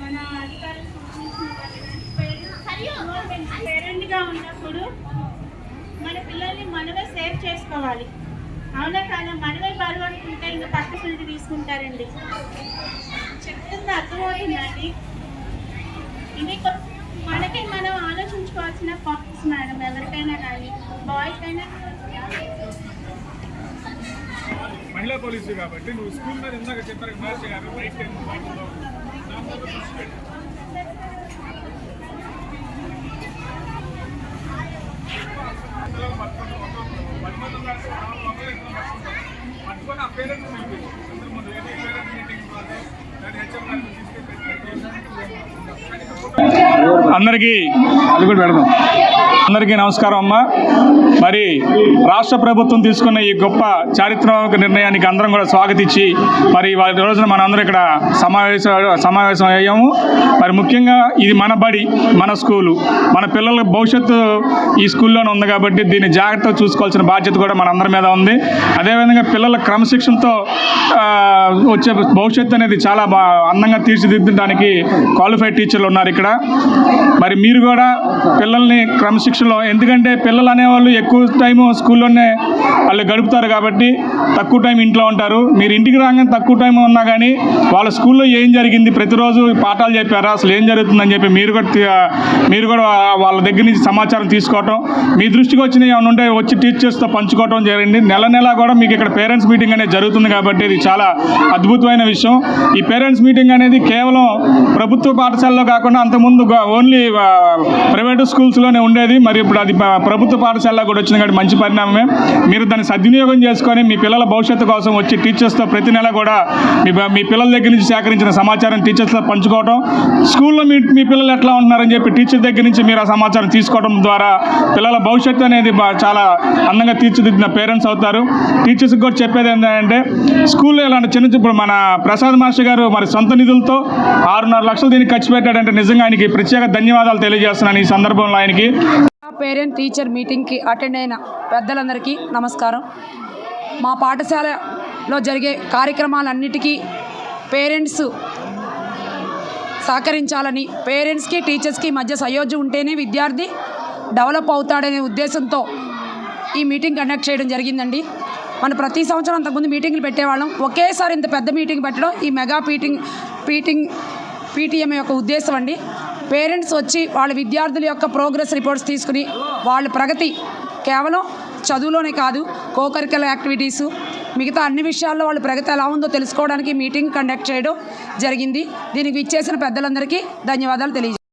మన అధికారులు పేరెంట్గా ఉన్నప్పుడు మన పిల్లల్ని మనమే సేవ్ చేసుకోవాలి. అవునా కానీ మనమే బరువనుకుంటే ఇంకా పక్క పిల్లలు తీసుకుంటారండి. చెప్తుంది అర్థమవుతుందండి? ఇది మనకి మనం ఆలోచించుకోవాల్సిన పాయింట్స్ మేడం ఎవరికైనా కానీ బాయ్కైనా మహిళా పోలీసు కాబట్టి నువ్వు స్కూల్ మీద ఇందాక చెప్పారు మహర్షి గారు రైట్ పట్టుకొని ఆ పేరెంట్స్ పిలిపించు. అందరూ ముందు పేరెంట్స్ మీటింగ్ వాళ్ళు, దాని హెచ్ఎం గారిని తీసుకెళ్ళి అందరికీ అది కూడా పెడదాం. అందరికీ నమస్కారం అమ్మ. మరి రాష్ట్ర ప్రభుత్వం తీసుకున్న ఈ గొప్ప చారిత్రాత్మక నిర్ణయానికి అందరం కూడా స్వాగతించి మరి వారి రోజున మనందరం ఇక్కడ సమావేశ సమావేశం అయ్యాము. మరి ముఖ్యంగా ఇది మన బడి మన స్కూలు. మన పిల్లల భవిష్యత్తు ఈ స్కూల్లోనే ఉంది కాబట్టి దీన్ని జాగ్రత్తగా చూసుకోవాల్సిన బాధ్యత కూడా మన అందరి మీద ఉంది. అదేవిధంగా పిల్లల క్రమశిక్షణతో వచ్చే భవిష్యత్తు అనేది చాలా అందంగా తీర్చిదిద్దడానికి క్వాలిఫైడ్ టీచర్లు ఉన్నారు ఇక్కడ. మరి మీరు కూడా పిల్లల్ని క్రమశిక్షణ క్రమశిక్షణలో ఎందుకంటే పిల్లలు అనేవాళ్ళు ఎక్కువ టైం స్కూల్లోనే వాళ్ళు గడుపుతారు కాబట్టి తక్కువ టైం ఇంట్లో ఉంటారు. మీరు ఇంటికి రాగానే తక్కువ టైం ఉన్నా కానీ వాళ్ళ స్కూల్లో ఏం జరిగింది? ప్రతిరోజు పాఠాలు చెప్పారా? అసలు ఏం జరుగుతుందని చెప్పి మీరు కూడా మీరు కూడా వాళ్ళ దగ్గర నుంచి సమాచారం తీసుకోవటం మీ దృష్టికి వచ్చిన ఏమైనా ఉంటే వచ్చి టీచర్స్తో పంచుకోవటం జరిగింది. నెల నెల కూడా మీకు ఇక్కడ పేరెంట్స్ మీటింగ్ అనేది జరుగుతుంది కాబట్టి ఇది చాలా అద్భుతమైన విషయం. ఈ పేరెంట్స్ మీటింగ్ అనేది కేవలం ప్రభుత్వ పాఠశాలలో కాకుండా అంతకుముందు ఓన్లీ ప్రైవేటు ప్రైవేట్ స్కూల్స్లోనే ఉండేది. మరి ఇప్పుడు అది ప్రభుత్వ పాఠశాలలో కూడా వచ్చింది కాబట్టి మంచి పరిణామమే. మీరు దాన్ని సద్వినియోగం చేసుకొని మీ పిల్లల భవిష్యత్తు కోసం వచ్చి టీచర్స్తో ప్రతి నెల కూడా మీ బ- మీ పిల్లల దగ్గర నుంచి సేకరించిన సమాచారం టీచర్స్తో పంచుకోవడం స్కూల్లో మీ మీ పిల్లలు ఎట్లా ఉంటున్నారని చెప్పి టీచర్ దగ్గర నుంచి మీరు ఆ సమాచారం తీసుకోవడం ద్వారా పిల్లల భవిష్యత్తు అనేది చాలా అందంగా తీర్చిదిద్దిన పేరెంట్స్ అవుతారు. టీచర్స్కి కూడా చెప్పేది ఏంటంటే స్కూల్లో ఇలాంటి చిన్న చిన్న ఇప్పుడు మన ప్రసాద్ మాస్టర్ గారు మరి సొంత నిధులతో ఆరున్నర లక్షలు దీనికి ఖర్చు పెట్టాడంటే నిజంగా ఆయనకి ప్రత్యేక ధన్యవాదాలు తెలియజేస్తున్నాను ఈ సందర్భంలో ఆయనకి. పేరెంట్ టీచర్ మీటింగ్కి అటెండ్ అయిన పెద్దలందరికీ నమస్కారం. మా పాఠశాలలో జరిగే కార్యక్రమాలన్నిటికీ పేరెంట్స్ సహకరించాలని పేరెంట్స్కి టీచర్స్కి మధ్య సయోధ్య ఉంటేనే విద్యార్థి డెవలప్ అవుతాడనే ఉద్దేశంతో ఈ మీటింగ్ కండక్ట్ చేయడం జరిగిందండి. మనం ప్రతి సంవత్సరం అంతకుముందు మీటింగ్లు పెట్టేవాళ్ళం. ఒకేసారి ఇంత పెద్ద మీటింగ్ పెట్టడం ఈ మెగా పీటింగ్ పీటింగ్ పీటీఎం యొక్క ఉద్దేశం అండి. పేరెంట్స్ వచ్చి వాళ్ళ విద్యార్థుల యొక్క ప్రోగ్రెస్ రిపోర్ట్స్ తీసుకుని వాళ్ళ ప్రగతి కేవలం చదువులోనే కాదు కోకరికల్ యాక్టివిటీసు మిగతా అన్ని విషయాల్లో వాళ్ళ ప్రగతి ఎలా ఉందో తెలుసుకోవడానికి మీటింగ్ కండక్ట్ చేయడం జరిగింది. దీనికి ఇచ్చేసిన పెద్దలందరికీ ధన్యవాదాలు తెలియజేస్తాను